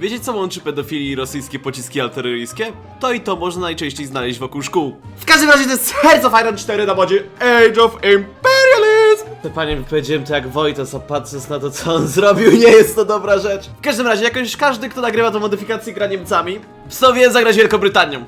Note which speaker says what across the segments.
Speaker 1: Wiecie co łączy pedofilii i rosyjskie pociski artyleryjskie? To i to można najczęściej znaleźć wokół szkół. W każdym razie to jest Hearts of Iron 4 na modzie Age of Imperialism! To panie, powiedziałem to jak Wojtas, a patrząc na to co on zrobił, nie jest to dobra rzecz. W każdym razie, jakoś każdy, kto nagrywa tą modyfikację gra Niemcami, sobie zagrać Wielką Brytanią.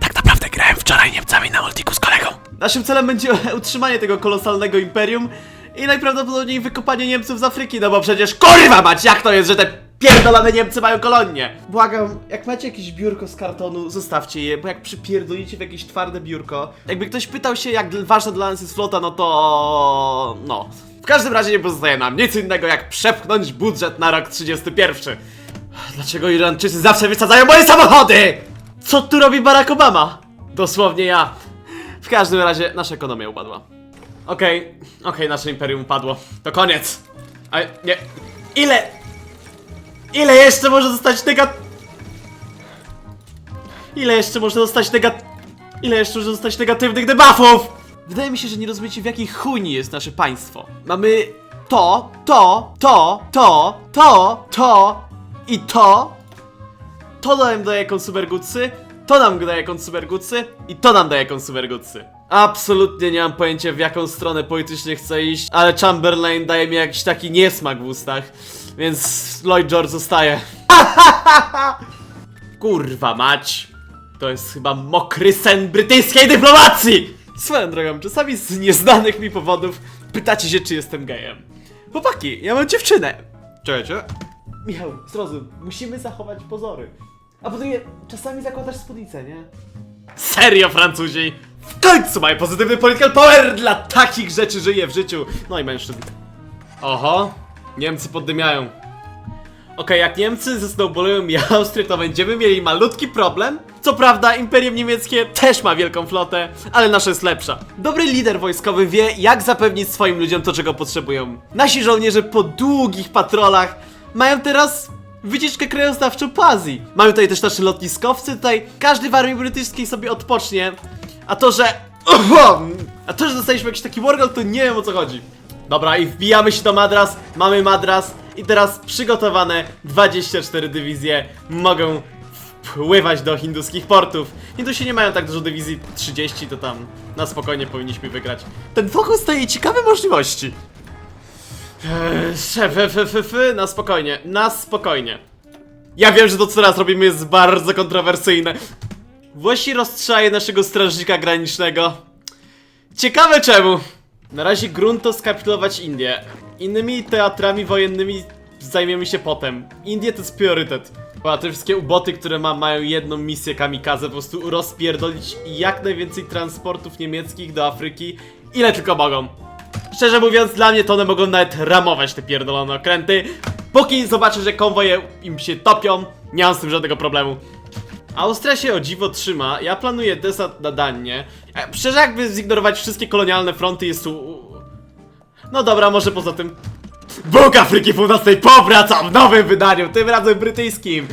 Speaker 1: Tak naprawdę grałem wczoraj Niemcami na multiku z kolegą. Naszym celem będzie utrzymanie tego kolosalnego imperium i najprawdopodobniej wykopanie Niemców z Afryki, no bo przecież kurwa mać, jak to jest, że te pierdolone Niemcy mają kolonie? Błagam, jak macie jakieś biurko z kartonu, zostawcie je, bo jak przypierdolicie w jakieś twarde biurko, jakby ktoś pytał się, jak ważna dla nas jest flota, no to... no. W każdym razie nie pozostaje nam nic innego, jak przepchnąć budżet na rok 31. Dlaczego Iranczycy zawsze wysadzają moje samochody? Co tu robi Barack Obama? Dosłownie ja. W każdym razie nasza ekonomia upadła. Okej, okej, nasze imperium upadło. To koniec. Ale nie. Ile? Ile jeszcze może zostać negat... Ile jeszcze może zostać negat... Ile jeszcze może zostać negatywnych debuffów? Wydaje mi się, że nie rozumiecie w jakiej chujni jest nasze państwo. Mamy to, to, to, to, to, to i to. To nam daje consumer goodsy, to nam daje consumer goodsy i to nam daje consumer goodsy. Absolutnie nie mam pojęcia w jaką stronę politycznie chcę iść, ale Chamberlain daje mi jakiś taki niesmak w ustach, więc Lloyd George zostaje. Kurwa mać! To jest chyba mokry sen brytyjskiej dyplomacji! Swoją drogą, czasami z nieznanych mi powodów pytacie się, czy jestem gejem. Chłopaki, ja mam dziewczynę. Czekajcie. Michał, zrozum, musimy zachować pozory. A potem czasami zakładasz spódnicę, nie? Serio, Francuzi! W końcu mają pozytywny political power! Dla takich rzeczy żyje w życiu! No i mężczyzn. Oho, Niemcy poddymiają. Okej, jak Niemcy zesnowballują i Austrię, to będziemy mieli malutki problem. Co prawda, Imperium Niemieckie też ma wielką flotę, ale nasza jest lepsza. Dobry lider wojskowy wie, jak zapewnić swoim ludziom to, czego potrzebują. Nasi żołnierze po długich patrolach mają teraz wycieczkę krajoznawczą po Azji. Mamy tutaj też nasze lotniskowcy, tutaj każdy w armii brytyjskiej sobie odpocznie. A to, że... A to, że dostaliśmy jakiś taki workout, to nie wiem o co chodzi. Dobra, i wbijamy się do Madras, mamy Madras i teraz przygotowane 24 dywizje mogą wpływać do hinduskich portów. Hindusi nie mają tak dużo dywizji, 30 to tam na spokojnie powinniśmy wygrać. Ten fokus daje ciekawe możliwości. Eee, szef, f, na spokojnie, na spokojnie. Ja wiem, że to co teraz robimy jest bardzo kontrowersyjne. Włosi rozstrzaje naszego strażnika granicznego. Ciekawe czemu. Na razie grunt to skapitulować Indię. Innymi teatrami wojennymi zajmiemy się potem. Indie to jest priorytet. Bo te wszystkie uboty, które mam, mają jedną misję kamikaze, po prostu rozpierdolić jak najwięcej transportów niemieckich do Afryki, ile tylko mogą. Szczerze mówiąc, dla mnie to one mogą nawet ramować te pierdolone okręty. Póki zobaczę, że konwoje im się topią, nie mam z tym żadnego problemu. Austria się o dziwo trzyma, ja planuję desant na Danię. E, Szczerze jakby zignorować wszystkie kolonialne fronty jest tu... No dobra, może poza tym... Bóg Afryki Północnej powraca w nowym wydaniu, tym razem brytyjskim!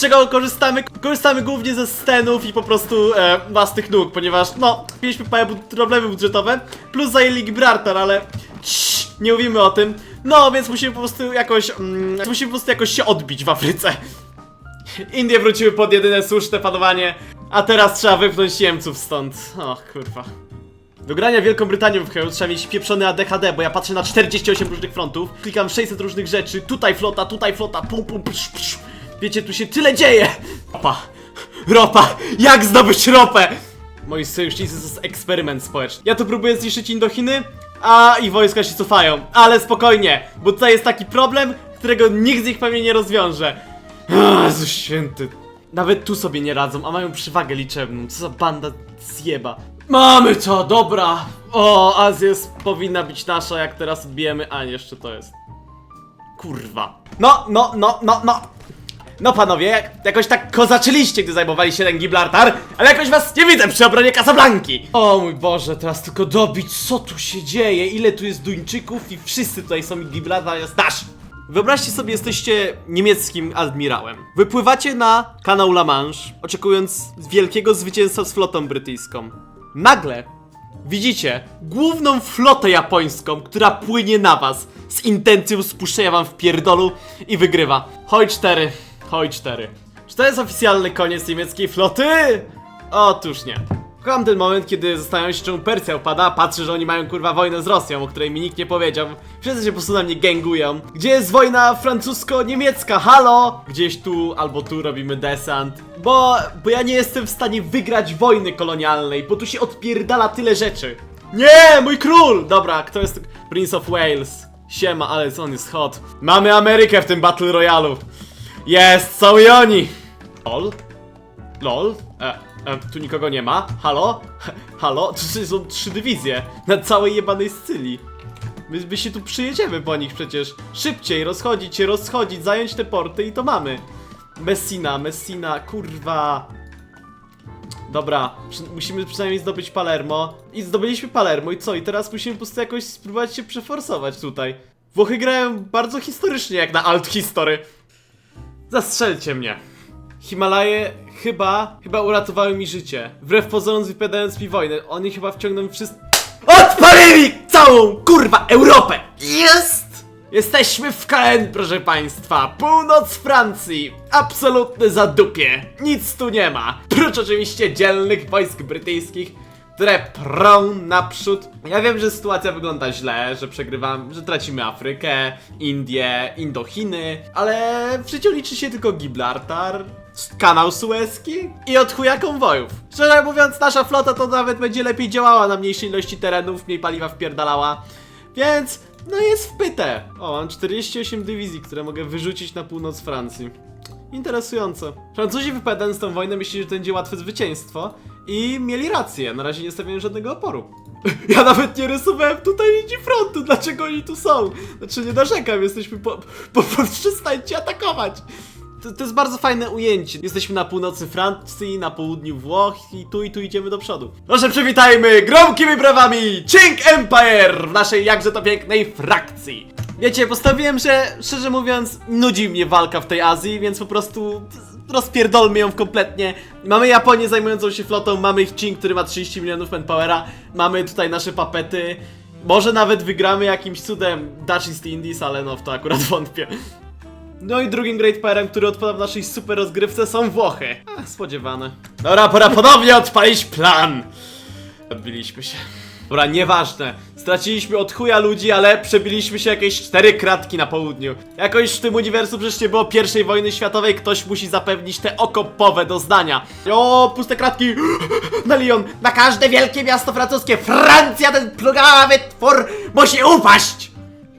Speaker 1: Czego korzystamy? Korzystamy głównie ze stenów i po prostu e, własnych nóg, ponieważ no, mieliśmy bu- problemy budżetowe, plus zajęli Gibraltar, ale Cii, nie mówimy o tym. No, więc musimy po prostu jakoś, mm, musimy po prostu jakoś się odbić w Afryce. Indie wróciły pod jedyne słuszne panowanie, a teraz trzeba wypchnąć Niemców stąd. Och, kurwa. Do grania Wielką Brytanią w Hell trzeba mieć pieprzony ADHD, bo ja patrzę na 48 różnych frontów, klikam 600 różnych rzeczy, tutaj flota, tutaj flota, pum pum psz, psz. Wiecie, tu się tyle dzieje! Ropa! Ropa! Jak zdobyć ropę? Moi sojusznicy to jest eksperyment społeczny. Ja tu próbuję zniszczyć Indochiny, a i wojska się cofają. Ale spokojnie, bo tutaj jest taki problem, którego nikt z nich pewnie nie rozwiąże. Jezu święty. Nawet tu sobie nie radzą, a mają przewagę liczebną. Co za banda zjeba. Mamy to, dobra. O, Azja powinna być nasza, jak teraz odbijemy. A, jeszcze to jest. Kurwa. No, no, no, no, no. No panowie, jak, jakoś tak kozaczyliście, gdy zajmowaliście ten Gibraltar, ale jakoś was nie widzę przy obronie Casablanki. O mój Boże, teraz tylko dobić, co tu się dzieje, ile tu jest Duńczyków i wszyscy tutaj są i Gibraltar jest nasz. Wyobraźcie sobie, jesteście niemieckim admirałem. Wypływacie na kanał La Manche, oczekując wielkiego zwycięstwa z flotą brytyjską. Nagle Widzicie główną flotę japońską, która płynie na was z intencją spuszczenia wam w pierdolu i wygrywa. Hoj 4, hoj 4. Czy to jest oficjalny koniec niemieckiej floty? Otóż nie. Kocham ten moment, kiedy zastanawiam się, czemu Persja upada, patrzę, że oni mają kurwa wojnę z Rosją, o której mi nikt nie powiedział. Wszyscy się po prostu na mnie gangują. Gdzie jest wojna francusko-niemiecka? Halo? Gdzieś tu albo tu robimy desant. Bo, bo ja nie jestem w stanie wygrać wojny kolonialnej, bo tu się odpierdala tyle rzeczy. Nie, mój król! Dobra, kto jest Prince of Wales? Siema, ale on jest hot. Mamy Amerykę w tym Battle Royalu. Jest, są i oni! Lol? Lol? E, tu nikogo nie ma? Halo? Halo? Tu są trzy dywizje na całej jebanej Sycylii. My, my się tu przyjedziemy po nich przecież. Szybciej, rozchodzić się, rozchodzić, zająć te porty i to mamy. Messina, Messina, kurwa. Dobra, musimy przynajmniej zdobyć Palermo. I zdobyliśmy Palermo i co? I teraz musimy po prostu jakoś spróbować się przeforsować tutaj. Włochy grają bardzo historycznie jak na alt history. Zastrzelcie mnie. Himalaje chyba, chyba uratowały mi życie. Wbrew pozorom wypowiadając mi wojnę. Oni chyba wciągną wszystko. Odpalili całą kurwa Europę! Jest! Jesteśmy w KN, proszę państwa. Północ Francji. Absolutne zadupie. Nic tu nie ma. Prócz oczywiście dzielnych wojsk brytyjskich, które prą naprzód. Ja wiem, że sytuacja wygląda źle, że przegrywam, że tracimy Afrykę, Indię, Indochiny, ale w życiu liczy się tylko Gibraltar, kanał Suezki i od chuja konwojów. Szczerze mówiąc, nasza flota to nawet będzie lepiej działała na mniejszej ilości terenów, mniej paliwa wpierdalała, więc no jest wpyte. O, mam 48 dywizji, które mogę wyrzucić na północ Francji. Interesujące. Francuzi wypowiadając tę wojnę myśleli, że to będzie łatwe zwycięstwo i mieli rację, na razie nie stawiają żadnego oporu. Ja nawet nie rysowałem tutaj linii frontu, dlaczego oni tu są? Znaczy nie narzekam, jesteśmy po... po, po przestańcie atakować! To, to jest bardzo fajne ujęcie. Jesteśmy na północy Francji, na południu Włoch i tu i tu idziemy do przodu. Proszę przywitajmy gromkimi brawami Ching Empire w naszej jakże to pięknej frakcji. Wiecie, postawiłem, że szczerze mówiąc nudzi mnie walka w tej Azji, więc po prostu rozpierdolmy ją kompletnie. Mamy Japonię zajmującą się flotą, mamy Ching, który ma 30 milionów manpowera, mamy tutaj nasze papety. Może nawet wygramy jakimś cudem Dutch East Indies, ale no w to akurat wątpię. No i drugim Great Powerem, który odpada w naszej super rozgrywce są Włochy. A, spodziewane. Dobra, pora ponownie odpalić plan. Odbiliśmy się. Dobra, nieważne. Straciliśmy od chuja ludzi, ale przebiliśmy się jakieś cztery kratki na południu. Jakoś w tym uniwersum przecież nie było pierwszej wojny światowej, ktoś musi zapewnić te okopowe doznania. O, puste kratki! Na Lyon! Na każde wielkie miasto francuskie! Francja, ten plugawy twór, musi upaść!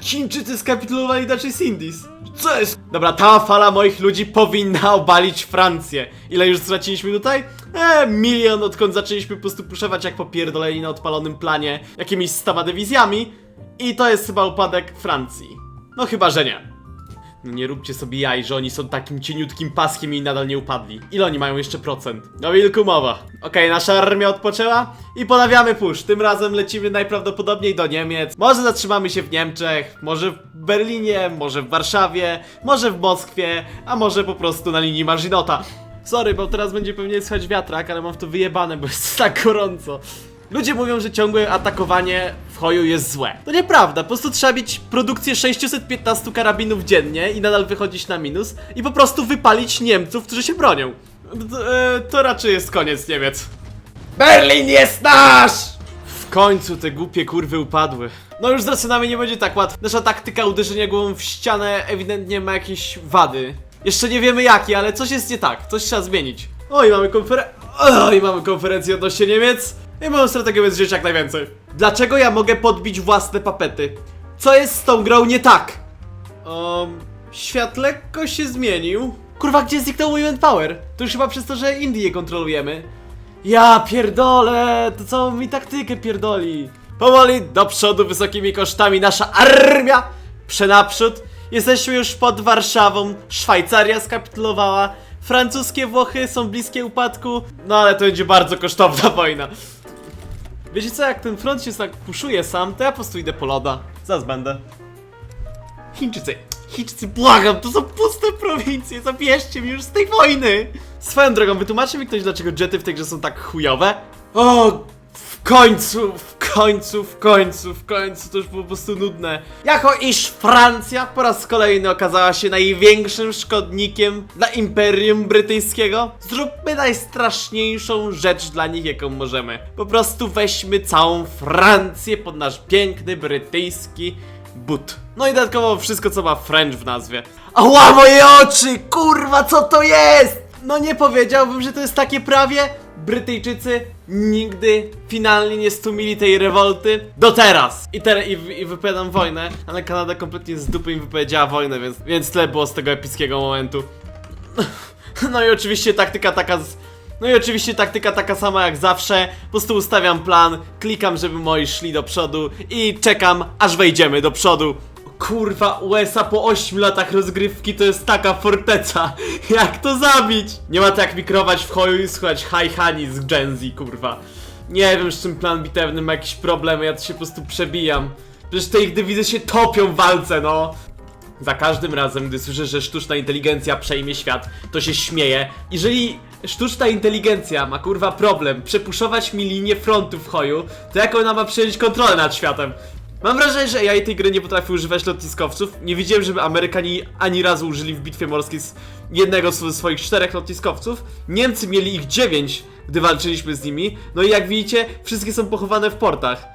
Speaker 1: Chińczycy skapitulowali Dutch Indies. Co jest? Dobra, ta fala moich ludzi powinna obalić Francję. Ile już straciliśmy tutaj? Eee, milion odkąd zaczęliśmy po prostu puszować jak popierdoleni na odpalonym planie jakimiś stama dywizjami. I to jest chyba upadek Francji. No chyba, że nie. No nie róbcie sobie jaj, że oni są takim cieniutkim paskiem i nadal nie upadli. Ile oni mają jeszcze procent? No wilku mowa. Okej, nasza armia odpoczęła i ponawiamy push. Tym razem lecimy najprawdopodobniej do Niemiec. Może zatrzymamy się w Niemczech, może w Berlinie, może w Warszawie, może w Moskwie, a może po prostu na linii Marzinota. Sorry, bo teraz będzie pewnie słychać wiatrak, ale mam w to wyjebane, bo jest tak gorąco. Ludzie mówią, że ciągłe atakowanie w hoju jest złe. To nieprawda, po prostu trzeba mieć produkcję 615 karabinów dziennie i nadal wychodzić na minus i po prostu wypalić Niemców, którzy się bronią. To, e, to raczej jest koniec Niemiec. Berlin jest nasz! W końcu te głupie kurwy upadły. No już z Rosjanami nie będzie tak łatwo. Nasza taktyka uderzenia głową w ścianę ewidentnie ma jakieś wady. Jeszcze nie wiemy jakie, ale coś jest nie tak. Coś trzeba zmienić. Oj, mamy konferencję. Oj, mamy konferencję odnośnie Niemiec. I moją strategią jest żyć jak najwięcej. Dlaczego ja mogę podbić własne papety? Co jest z tą grą nie tak? Um, świat lekko się zmienił. Kurwa, gdzie zniknął mój manpower? To już chyba przez to, że Indię kontrolujemy. Ja pierdolę, to całą mi taktykę pierdoli. Powoli do przodu wysokimi kosztami nasza armia przenaprzód. Jesteśmy już pod Warszawą, Szwajcaria skapitulowała, francuskie Włochy są bliskie upadku, no ale to będzie bardzo kosztowna wojna. Wiecie co, jak ten front się tak puszuje sam, to ja po prostu idę po loda. Zaraz będę. Chińczycy, Chińczycy, błagam, to są puste prowincje, zabierzcie mnie już z tej wojny! Swoją drogą, wytłumaczy mi ktoś, dlaczego jety w tej grze są tak chujowe? O, końcu, w końcu, w końcu, w końcu, to już było po prostu nudne. Jako iż Francja po raz kolejny okazała się największym szkodnikiem dla Imperium Brytyjskiego, zróbmy najstraszniejszą rzecz dla nich, jaką możemy. Po prostu weźmy całą Francję pod nasz piękny brytyjski but. No i dodatkowo wszystko, co ma French w nazwie. Ała moje oczy! Kurwa, co to jest? No nie powiedziałbym, że to jest takie prawie. Brytyjczycy nigdy finalnie nie stumili tej rewolty do teraz. I, teraz i, I wypowiadam wojnę, ale Kanada kompletnie z dupy im wypowiedziała wojnę, więc, więc tyle było z tego epickiego momentu. No i oczywiście taktyka taka z... No i oczywiście taktyka taka sama jak zawsze. Po prostu ustawiam plan, klikam, żeby moi szli do przodu i czekam, aż wejdziemy do przodu. Kurwa, USA po 8 latach rozgrywki to jest taka forteca. Jak to zabić? Nie ma to jak mikrować w choju i słuchać Hi Honey z Gen Z, kurwa. Nie wiem, z czym plan bitewny ma jakieś problemy, ja to się po prostu przebijam. Przecież te ich dywizy się topią w walce, no. Za każdym razem, gdy słyszę, że sztuczna inteligencja przejmie świat, to się śmieję. Jeżeli sztuczna inteligencja ma kurwa problem przepuszować mi linię frontu w choju, to jak ona ma przejąć kontrolę nad światem? Mam wrażenie, że AI tej gry nie potrafi używać lotniskowców. Nie widziałem, żeby Amerykanie ani razu użyli w bitwie morskiej jednego z swoich czterech lotniskowców. Niemcy mieli ich dziewięć, gdy walczyliśmy z nimi. No i jak widzicie, wszystkie są pochowane w portach.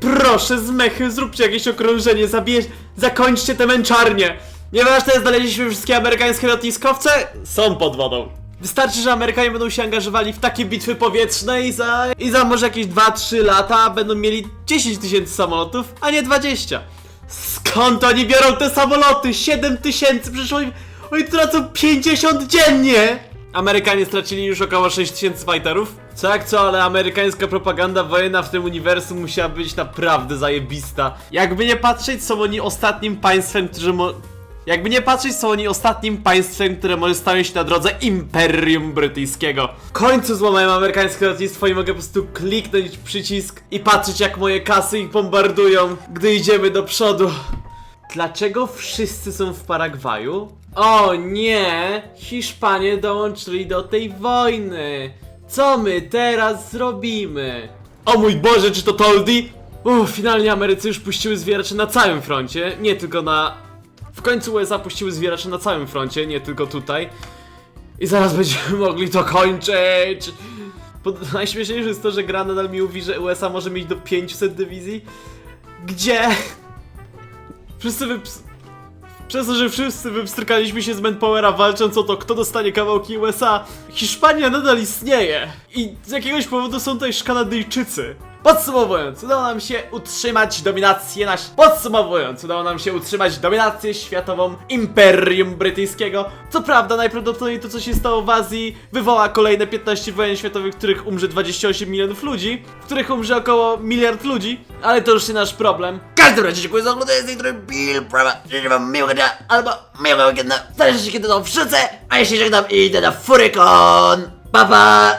Speaker 1: Proszę, z mechy, zróbcie jakieś okrążenie, zabierz, zakończcie te męczarnie. Nieważne, znaleźliśmy wszystkie amerykańskie lotniskowce, są pod wodą. Wystarczy, że Amerykanie będą się angażowali w takie bitwy powietrzne i za, i za może jakieś 2-3 lata będą mieli 10 tysięcy samolotów, a nie 20. Skąd oni biorą te samoloty? 7 tysięcy, przecież oni, oni tracą 50 dziennie! Amerykanie stracili już około 6 tysięcy fighterów. Co jak co, ale amerykańska propaganda wojenna w tym uniwersum musiała być naprawdę zajebista. Jakby nie patrzeć, są oni ostatnim państwem, którzy. Jakby nie patrzeć, są oni ostatnim państwem, które może stanąć na drodze Imperium Brytyjskiego. W końcu złamałem amerykańskie lotnictwo i mogę po prostu kliknąć przycisk i patrzeć jak moje kasy ich bombardują, gdy idziemy do przodu. Dlaczego wszyscy są w Paragwaju? O nie! Hiszpanie dołączyli do tej wojny! Co my teraz zrobimy? O mój Boże, czy to Toldi? Uff, finalnie Amerycy już puściły zwieracze na całym froncie, nie tylko na... W końcu USA puściły zwieracze na całym froncie, nie tylko tutaj. I zaraz będziemy mogli to kończyć! Pod... Najśmieszniejsze jest to, że gra nadal mi mówi, że USA może mieć do 500 dywizji. Gdzie? Wszyscy wyps... Przez to, że wszyscy wypstrykaliśmy się z Manpowera walcząc o to, kto dostanie kawałki USA, Hiszpania nadal istnieje. I z jakiegoś powodu są tutaj Kanadyjczycy. Podsumowując, udało nam się utrzymać dominację nasz... Podsumowując, udało nam się utrzymać dominację światową Imperium Brytyjskiego. Co prawda, najprawdopodobniej to, co się stało w Azji, wywoła kolejne 15 wojen światowych, w których umrze 28 milionów ludzi, w których umrze około miliard ludzi, ale to już nie nasz problem.
Speaker 2: W każdym razie dziękuję za oglądanie z tej strony Bill Prawa. Życzę wam miłego dnia albo miłego weekendu. Zależy się kiedy to wrzucę, a jeśli żegnam idę na Furykon. Pa pa!